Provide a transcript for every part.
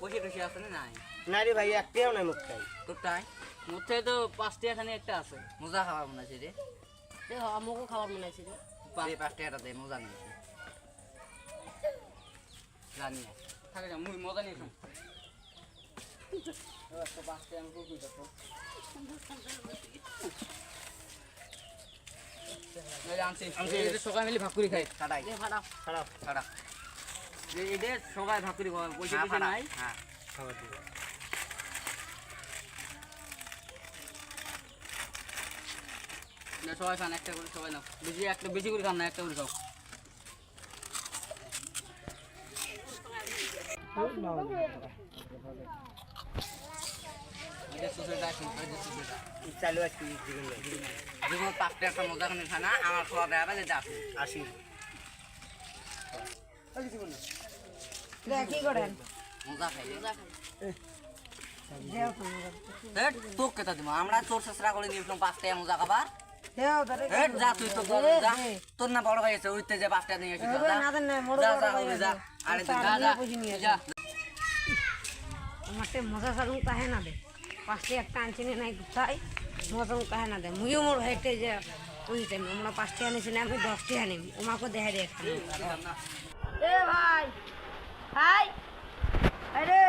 পয়সা টসি আছে না নাই। না রে ভাই একটাও নাই মুখ খাই। তোরটাই মোর থেকে তো পাঁচটি এখানে একটা আছে। মোজা খাবার মনে আছে রে। আমাকেও খাবার মনে আছে রে। এই পাঁচটি একটা দে মোজা নিয়ে জানি না থাকে যা মুই মজা নিয়ে খাম। তো আমি কুকুর দেখো সবাই মিলে ভাগ করে খাই। কাটাই। দে ফাটা খারাপ কাটা এটা সবাই ভাগ করে খাওয়া পয়সা টসি নাই? হ্যাঁ। খাবার দিবে সবাই খান একটা করে সবাই নাও। বেশি একটা বেশি করে খান না একটা করে খাও। চালু আছি জীবন যেগুলো পাঁচটা একটা মজা খানে খানা আমার খাওয়া দেওয়া যেটা আসি। কি করেন? মজা খাই। দেও তো তোক কেটা দিব আমরা তোর করে নিয়েছিলাম পাঁচটা মজা খাবার দেও তারে যা তুই তো না বড় ভাই আছে। উঠতে যে নিয়ে আরে মজা কাহে না দে। পাঁচটি একটা আনছি নাই কোথায়? মজা সারুন কাহে না দে। মুইও মোর ভাইতে যে ওই আমরা পাঁচটি আনিছি না আমি দশটি আনিম। ওমাকে দেখা দিয়ে এ ভাই। ভাই। আরে।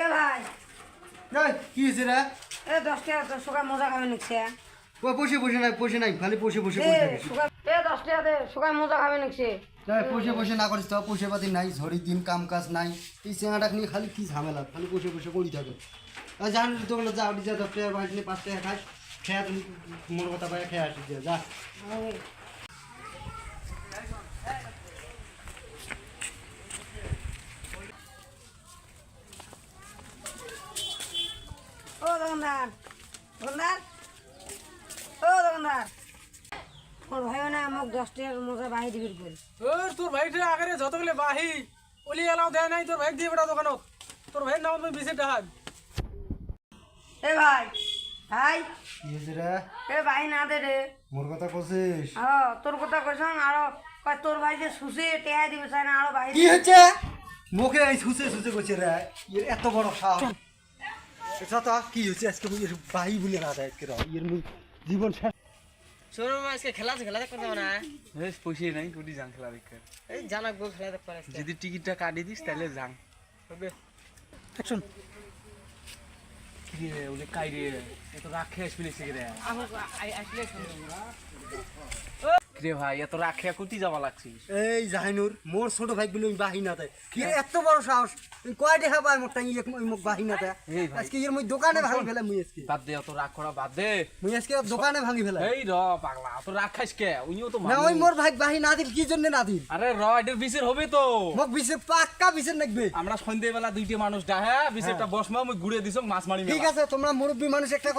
এ ভাই। এই, কি হয়েছে রে? এ দশটি তো সকাল মজা খাবে নিচ্ছে। ও বসে বসে নাই বসে নাই খালি বসে বসে বসে এ দশটি দে সকাল মজা খাবে নিচ্ছে। বসে বসে না করিস তো পয়সা পাতি নাই ঝড়ি দিন কাম কাজ নাই। এই চেঙাটা নিয়ে খালি কি ঝামেলা খালি বসে বসে করি থাকে। জান দোকানে যা উঠি যা দশ টাকা বাইশ নিয়ে পাঁচ টাকা খাস খেয়া তুমি মোর কথা পাই খেয়ে আসিস যা, দোকানদার। দোকানদার? ও দোকানদার। ওর ভাই না আমাকে দশটি মজা বাহি দিবি বল। তোর ভাইটা আগে যতগুলো বাহি ওলি এলাও দেয় নাই তোর ভাই দিয়ে বেটা দোকানত। তোর ভাইয়ের নাম তুমি বিশে ডাহাত এ ভাই ভাই। এ ভাই না দে রে। মোর কথা কছিস ও তোর কথা কইছং আরও কয় তোর ভাই যে সুসে দিবে চাই না আরও বাহি কি হচ্ছে মুখে এই সুসে সুসে করছে রে। এত বড় সাহস। এটা তো কি হচ্ছে আজকে এর বাহি বলে না আজকে। এর জীবন শেষ শোনো আজকে খেলা আছে খেলা দেখতে যাব না বেশ পয়সা নাই কোটি যাং খেলা দেখতে এই জানাক গো খেলা দেখতে পারে যদি টিকিটটা কাটি দিস তাহলে যাং হবে অ্যাকশন কি রে ওলে কাই এত রাখে আসবি সে রে আসলে রে ভাই এত রাখে কুতি যাওয়া লাগছিস? এই জাহিনুর মোর ছোট ভাই বলে বাহি না দেয় কি এত বড় সাহস। কয় দেখা পাই মোর টাই মুখ বাহি না দেয় এই আজকে এর মুই দোকানে ভাঙি ফেলে মুই আজকে। বাদ দে অত রাগ করা বাদ দে। মুই আজকে দোকানে ভাঙি ফেলে এই র পাগলা অত রাগ খাইস কে? উনিও তো না ওই মোর ভাই বাহি না দিল কি জন্য না দিল? আরে র এটার বিচার হবে তো। মোক বিছে পাক্কা বিছে নাকবে আমরা সন্ধ্যেবেলা দুইটা মানুষ ডাহে বিচারটা বসমা মুই ঘুরে দিছ মাছ মারি ঠিক আছে তোমরা মুরব্বী মানুষ একটা